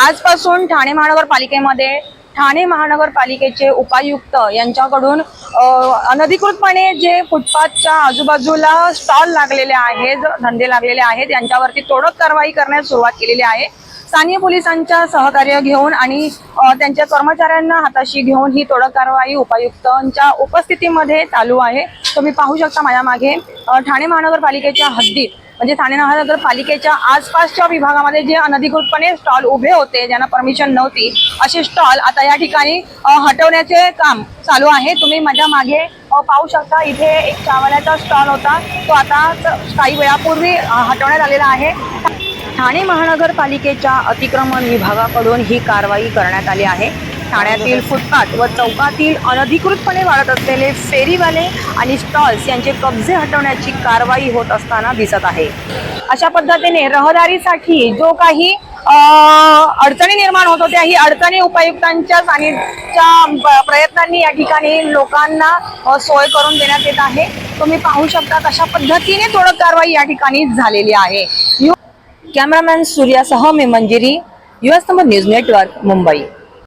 आजपासून ठाणे महानगरपालिकेमध्ये ठाणे महानगरपालिकेचे उपायुक्त यांच्याकडून अनधिकृतपणे जे फुटपाथच्या आजूबाजूला स्टॉल लागलेले आहेत धंदे लागलेले आहेत यांच्यावरती तोडक कारवाई करण्यास सुरुवात केलेली आहे. स्थानीय पोलिसांच्या सहकार्य घेऊन आणि त्यांच्या कर्मचाऱ्यांना हाताशी घेऊन ही तोडक कारवाई उपायुक्तांच्या उपस्थितीमध्ये चालू आहे. तुम्ही पाहू शकता माझ्या मागे ठाणे महानगरपालिकेच्या हद्दीत म्हणजे ठाणे महानगरपालिकेच्या आसपासच्या विभागामध्ये जे अनधिकृतपणे स्टॉल उभे होते ज्यांना परमिशन नव्हती असे स्टॉल आता या ठिकाणी हटवण्याचे काम चालू आहे. तुम्ही माझ्या मागे पाहू शकता इथे एक चावल्याचा स्टॉल होता. तो आता काही वेळापूर्वी हटवण्यात आलेला आहे. ठाणे महानगरपालिकेच्या अतिक्रमण विभागाकडून ही कारवाई करण्यात आली आहे. ठाण्यातील फुटपाथ व चौकातील अनधिकृतपणे वाढत असलेले फेरीवाले आणि स्टॉल्स यांचे कब्जे हटवण्याची कारवाई होत असताना दिसत आहे. अशा पद्धतीने रहदारीसाठी जो काही अडचणी निर्माण होत होत्या ही अडचणी उपायुक्तांच्या सानिध्याच्या प्रयत्नांनी या ठिकाणी लोकांना सोय करून देण्यात येत आहे. तुम्ही पाहू शकता अशा पद्धतीने थोडं कारवाई या ठिकाणी झालेली आहे. यू कॅमेरामॅन सूर्यासह मी Manjiri US number news network Mumbai.